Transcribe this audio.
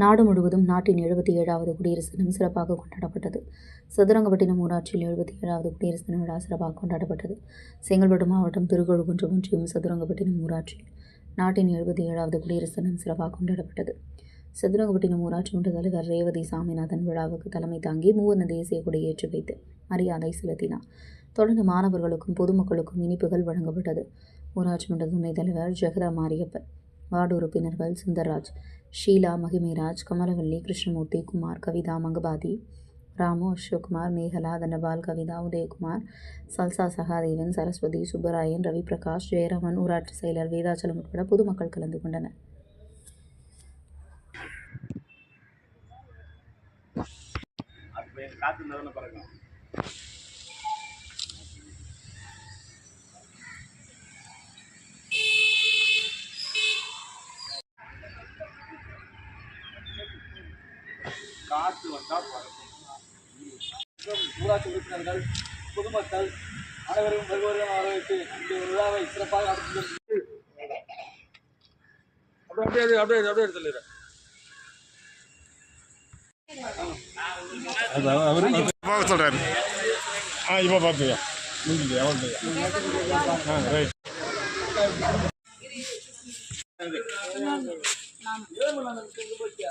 நாடு முழுவதும் நாட்டின் எழுபத்தி ஏழாவது குடியரசு தினம் சிறப்பாக கொண்டாடப்பட்டது. சதுரங்கப்பட்டினம் ஊராட்சியில் எழுபத்தி ஏழாவது குடியரசு தின விழா சிறப்பாக கொண்டாடப்பட்டது. செங்கல்பட்டு மாவட்டம் திருக்கழுகுன்றம் ஒன்றியம் சதுரங்கப்பட்டினம் ஊராட்சியில் நாட்டின் எழுபத்தி ஏழாவது குடியரசு தினம் சிறப்பாக கொண்டாடப்பட்டது. சதுரங்கப்பட்டினம் ஊராட்சி மன்ற தலைவர் ரேவதி சாமிநாதன் விழாவுக்கு தலைமை தாங்கி மூவர்ண தேசிய கொடி ஏற்றி வைத்து மரியாதை செலுத்தினார். தொடர்ந்து மாணவர்களுக்கும் பொதுமக்களுக்கும் இனிப்புகள் வழங்கப்பட்டது. ஊராட்சி மன்ற துணைத் தலைவர் ஜெகதா மாரியப்பன் வார்டு உறுப்பினர்கள் சுந்தர்ராஜ் ஷீலா மகிமைராஜ் கமலவல்லி கிருஷ்ணமூர்த்தி குமார் கவிதா மங்கபாதி ராமு அசோக்குமார் மேகலா தனபால் கவிதா உதயகுமார் சல்சா சகாதேவன் சரஸ்வதி சுப்பராயன் ரவி பிரகாஷ் ஜெயராமன் ஊராட்சி செயலர் வேதாச்சலம் உட்பட பொதுமக்கள் கலந்து கொண்டனர். அது காற்று நிறன பறக்கும் காற்று வந்தால் பறக்கும் ஊராட்சி உறுப்பினர்கள் பொதுமக்கள் அனைவரும் வெகுவரையும் வரவேற்று இந்த விழாவை சிறப்பாக நடத்தி அப்படியே அப்படியே அப்படியே அப்படியே எடுத்துடுறேன் பார்க்க சொல்கிறாரு ஆ இப்போ பார்த்துக்கோ ஆ ரைட் நேரம்